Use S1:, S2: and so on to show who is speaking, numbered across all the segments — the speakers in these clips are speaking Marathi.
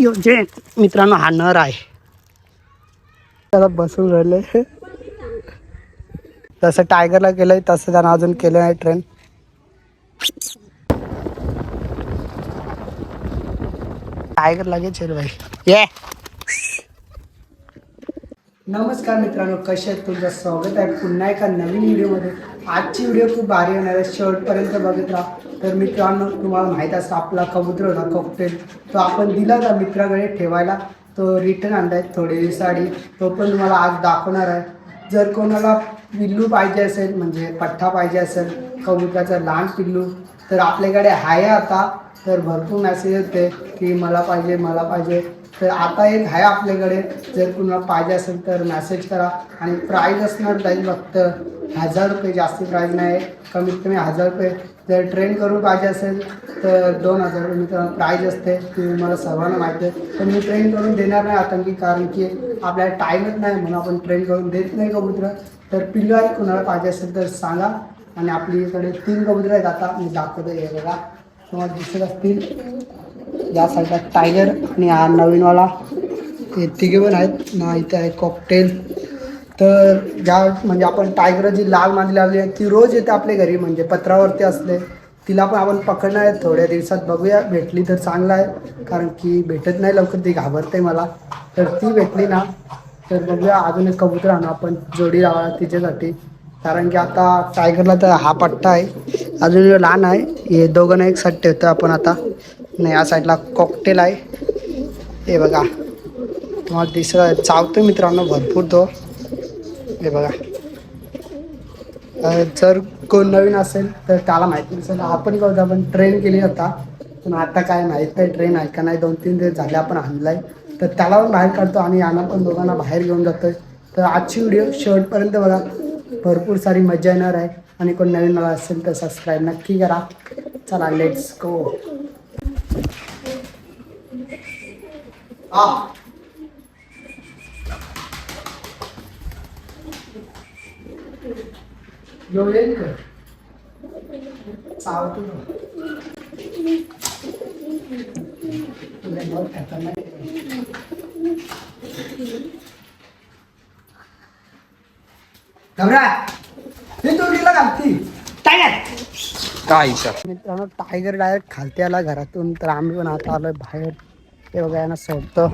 S1: यो जे मित्रांनो हा नर आहे. त्याला बसून राहिले. जसं टायगरला केलंय तसं त्यानं अजून केलं नाही ट्रेन टायगर लगेच येईल भाई ये. नमस्कार मित्रांनो कसे आहेत? तुमचं स्वागत आहे पुन्हा एका नवीन व्हिडिओमध्ये आजची व्हिडिओ खूप भारी होणार आहे. शेवटपर्यंत बघत राहा तर मित्रांनो तुम्हाला माहीत असतं आपला कबूतर होता कॉकटेल तो आपण दिला होता मित्राकडे ठेवायला. तो रिटर्न आणलाय थोडे दिवसाआधी. तो पण तुम्हाला आज दाखवणार आहे. जर कोणाला पिल्लू पाहिजे असेल म्हणजे पठ्ठा पाहिजे असेल कबुतराचा लहान पिल्लू तर आपल्याकडे आहे आता. तर भरपूर मॅसेज येते की मला पाहिजे मला पाहिजे. तर आता एक आहे आपल्याकडे. जर कुणाला पाहिजे असेल तर मेसेज करा. आणि प्राईज असणार जाईल फक्त हजार रुपये जास्ती प्राईज नाही. कमीत कमी हजार रुपये. जर ट्रेन करून पाहिजे असेल तर दोन हजार रुपये मित्रांनो प्राईज असते. ती मला सर्वांना माहिती आहे. पण मी ट्रेन करून देणार नाही आतंकी. कारण की आपल्याला टाईमच नाही म्हणून आपण ट्रेन करून देत नाही कबुतरं. तर पिल्लू कुणाला पाहिजे असेल तर सांगा. आणि आपल्याकडे तीन कबुतर आहेत. आता मी दाखवतो हे बघा. तुम्हाला दिसत असतील. या साईडला टायगर आणि हा नवीनवाला. हे तिघे पण आहेत. ना इथे आहे कॉकटेल तर ज्या म्हणजे आपण टायगर जी लाल मांदी लावली आहे ती रोज येते आपल्या घरी म्हणजे पत्रावरती असते. तिला पण आपण पकडणार आहे. थोड्या दिवसात बघूया. भेटली तर चांगलं आहे. कारण की भेटत नाही लवकर. ती घाबरते मला. तर ती भेटली ना तर बघूया. अजून एक कबूतर आणू आपण. जोडी लावा तिच्यासाठी. कारण की आता टायगरला तर हा पट्टा आहे. अजून लहान आहे हे दोघांना एक साथ ठेवतो आपण आता. नाही या साईडला कॉकटेल आहे. हे बघा. तुम्हाला दिसत चावतो मित्रांनो भरपूर तो. हे बघा. जर कोण नवीन असेल तर त्याला माहिती नसेल. आपण करतो आपण ट्रेन केली होता पण आता काय माहीत नाही ट्रेन आहे का नाही? दोन तीन दिवस झाले आपण आणलाय. तर त्याला पण बाहेर काढतो आणि यांना पण दोघांना बाहेर घेऊन जातोय. तर आजची व्हिडिओ शेवटपर्यंत बघा. भरपूर सारी मजा येणार आहे. आणि कोण नवीन मला असेल तर सबस्क्राईब नक्की करा. चला लेट्स गो हा येईल का चावतो तो. तुला बहुत खतरनाक आहे. घबरा हे तो गेला घालती टायगर.
S2: काय सर
S1: मित्रांनो टायगर डायरेक्ट खालती आला घरातून तर आम्ही पण आता आलोय बाहेर. ते बघा यांना सोडतो.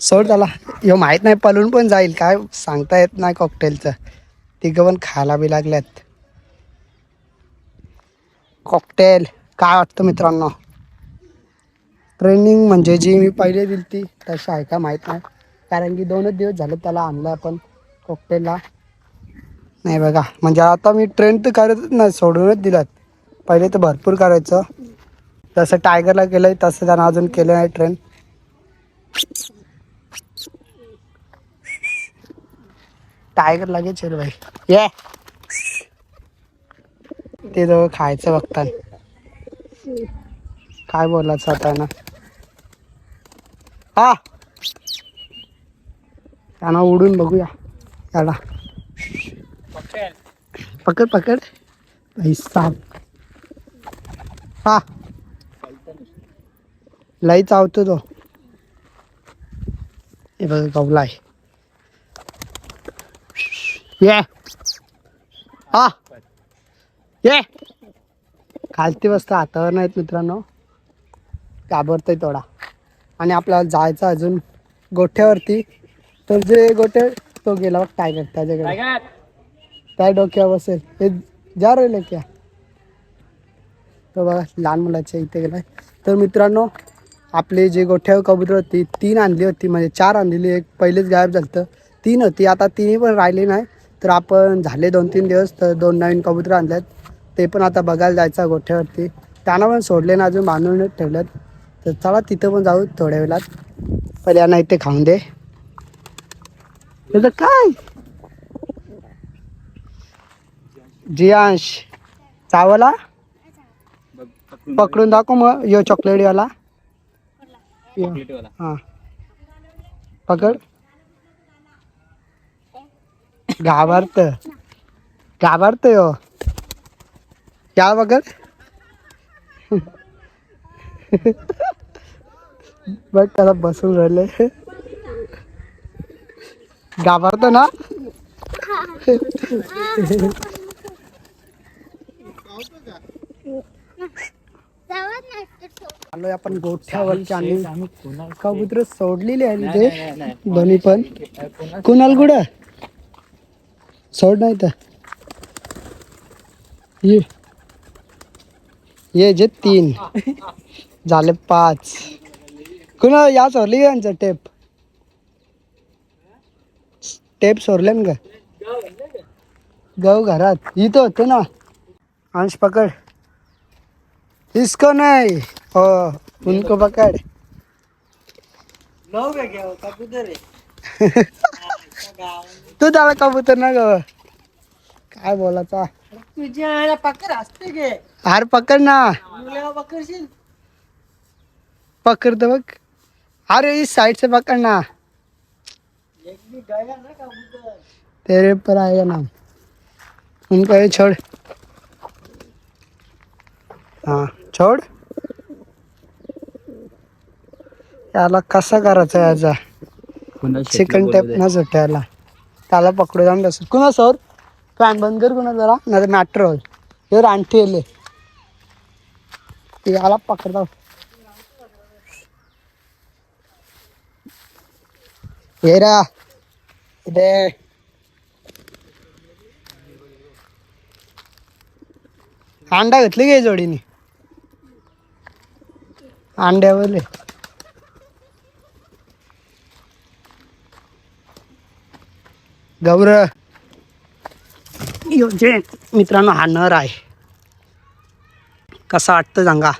S1: सोड त्याला. ह्यो माहीत नाही पळून पण जाईल. काय सांगता येत नाही कॉकटेलचं तिघं पण खायला बी लागल्यात. कॉकटेल काय वाटतं मित्रांनो? ट्रेनिंग म्हणजे जी मी पहिले दिली ती तशी आहे का माहीत नाही. कारण की दोनच दिवस झाले त्याला आणलं आपण कॉकटेलला नाही बघा म्हणजे आता मी ट्रेन तर करतच नाही सोडूनच दिलात. पहिले तर भरपूर करायचं. जसं टायगरला केलंय तसं त्यानं अजून केलं नाही ट्रेन टायगर लगेच येईल भाई ये. ते जवळ खायचं बघतात काय बोलायचं आता ना हा. त्यांना उडून बघूया. याला. पकड पकड. भाई साप हा. लाई चावतो तो. हे बघ गवला आहे. ये. हा. ये. खालती बसता हातावर नाहीत मित्रांनो. घाबरतोय थोडा. आणि आपल्याला जायचं अजून गोठ्यावरती. तर जे गोठे तो गेला बघ टायगर त्याच्याकडे काय डोक्यावर बसेल? हे जा राहिले क्या तर बघा लहान मुलाच्या इथे गेलाय. तर मित्रांनो आपले जे गोठ्यावर कबूतर होती तीन आणली होती. म्हणजे चार आणलेली. एक पहिलेच गायब झालं तीन होती. आता तिन्ही पण राहिली नाही. तर आपण झाले दोन तीन दिवस तर दोन नवीन कबूतर आणल्यात. ते पण आता बघायला जायचं गोठ्यावरती. त्यांना पण सोडले ना अजून बांधूनच ठेवल्यात. तर चला तिथं पण जाऊ थोड्या वेळात. पहिल्यांना इथे खाऊन दे. त्याचं काय? जियांश चावला? पकडून दाखव मग यो चॉकलेटवाला. हा. पकड. घाबरत. घाबरत यो. या बघ बघ त्याला बसून राहिले. घाबरतो ना? आपण गोठ्यावरच्या आणि कबूतर सोडलेली आहे तिथे दोन्ही पण. कुणाल कुठं सोड नाही तर. ये. ये जे तीन. झाले पाच. कुणा या सोडली का यांचं टेप टेप सोडले ना का घरात. इथं होते ना. अंश पकड. इसको नहीं. हो उनको पकड़. तू त्याला कबूतर ना ग. काय बोलाचा
S2: तुझ्या असते गे
S1: हार पकड ना.
S2: पकडशील?
S1: पकड़ बघ. अरे इस साइड से पकड़ना
S2: एक भी गया ना कबूतर.
S1: तेरे पर आएगा नाम उनको ये छोड़. हाँ छोड़. याला कसा करायचा याचा? चिकन टेप न सुटायला त्याला पकडू जाऊन बस कुणा सर? फॅन बंद कर कुणा जरा नाही मॅटर होईल. हे रानटी येले याला पकडता ये रा. इथे. अंडा घेतली गे जोडीने? अंड्यावरले गौर. जे मित्रांनो हा नर आहे. कसा वाटतं सांगा?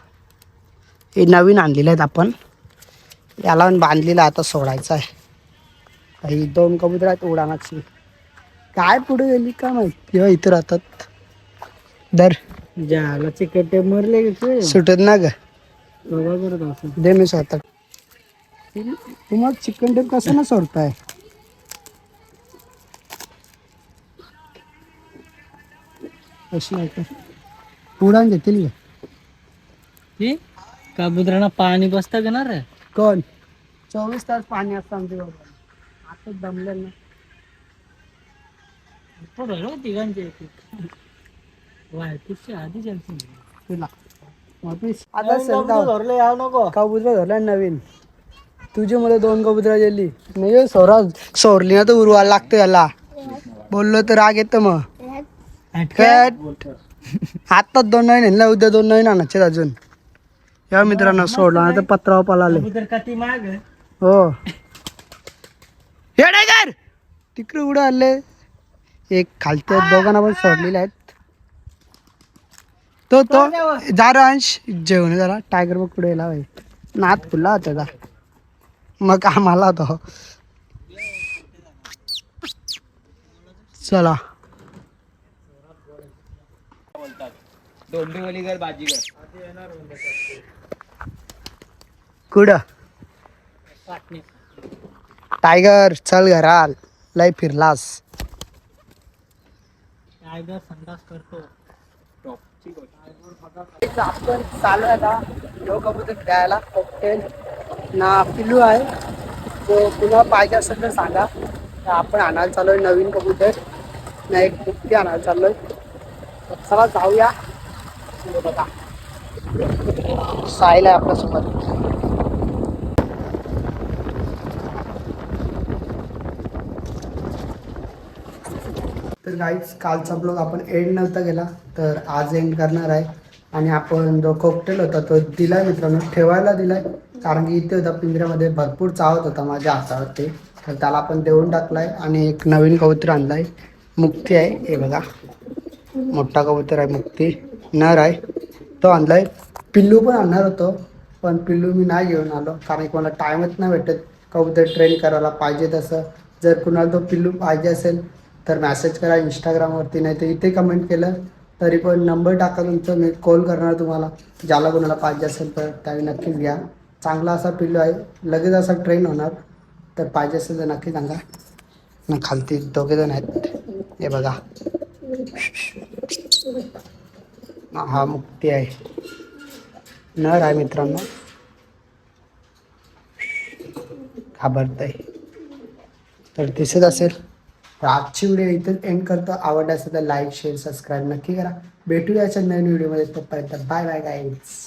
S1: हे नवीन आणलेले आहेत आपण. याला बांधलेलं आहे, आता सोडायचं आहे. काही दोन कबूतर आहेत उडाणाची काय पुढे गेली का माहिती किंवा इथं राहतात. दर
S2: ज्याला चिकन टेप मरले
S1: सुटत ना ग.
S2: बघा करत असं.
S1: दे मी स्वतः. तुम्हाला चिकन टेप कसं ना सोडताय? कशी आहे का? उडान घेतील का?
S2: ती कबुतरांना पाणी बसतं का ना रे?
S1: कोण? चोवीस तास पाणी असतं आमच्या बाबा आता दमले ना.
S2: तिघांचे वाहतूकची आधी चलते
S1: तुला. वापिस. आता संताव
S2: धरले याव नको.
S1: कबूतर धरला नवीन. तुझे मध्ये दोन कबूतर गेली. नाही सोरा सोरली ना तर उरवायला लागतं याला. बोललो तर राग येतं मग. आत्ताच दोन नवीन आणला उद्या दोन नवीन आणायचे अजून. या मित्रांनो सोडला ना तर पत्रावर पळाले
S2: माग.
S1: हो. हे तिकडे उडं आले. एक खालते दोघांना पण सोडलेले आहेत. तो तो. जरा अंश. जेवण जरा. टायगर मग पुढे येला बाई. नात होता त्याचा मग आम्हाला तो. चला.
S2: डोंबिवलीकर बाजीगर.
S1: कुठं? टायगर चल घराल. लय फिरलास.
S2: टायगर संडास करतो.
S1: आपण चालू आहे आता जो कबूतर द्यायला कॉकटेल ना पिलू आहे तो पुन्हा पाहिजे असेल तर सांगा आपण आणायला चालू आहे नवीन कबूतर. ना एक मुक्ती आणायला चाललो आहे चला जाऊया. हे बघा. साहिल आहे आपल्यासोबत तर गाईज कालचा ब्लॉग आपण एंड नव्हता गेला तर आज एंड करणार आहे. आणि आपण जो कोकटेल होता तो दिलाय मित्रांनो ठेवायला दिलाय. कारण की इथे होता पिंजऱ्यामध्ये भरपूर चावत होता माझ्या हातावरती. तर त्याला आपण देऊन टाकलाय आणि एक नवीन कबूतर आणलाय. मुक्ती आहे हे बघा. मोठा कबूतर आहे मुक्ती. नर आहे. तो आणलाय. पिल्लू पण आणणार होतो पण पिल्लू मी नाही घेऊन आलो कारण की मला टाईमच नाही भेटत. कबूतर ट्रेन करायला पाहिजे तसं. जर कुणाला तो पिल्लू पाहिजे असेल तर मॅसेज करा इंस्टाग्रामवरती नाही तर इथे कमेंट केलं तरी पण नंबर टाका तुमचं. मी कॉल करणार तुम्हाला. ज्याला कोणाला पाहिजे असेल तर त्यावेळी नक्कीच घ्या. चांगला असा पिल्लू आहे. लगेच असा ट्रेन होणार. तर पाहिजे असेल तर नक्की सांगा. ना खालती दोघे जण आहेत. हे बघा. हा मुक्ती आहे. नर आहे मित्रांनो. घाबरतय. तर दिसत असेल तर आजची व्हिडिओ इथं एंड करतो. आवडला असेल तर लाईक शेअर सबस्क्राईब नक्की करा. भेटूयाच्या नवीन व्हिडिओमध्ये तोपर्यंत बाय बाय गाईड्स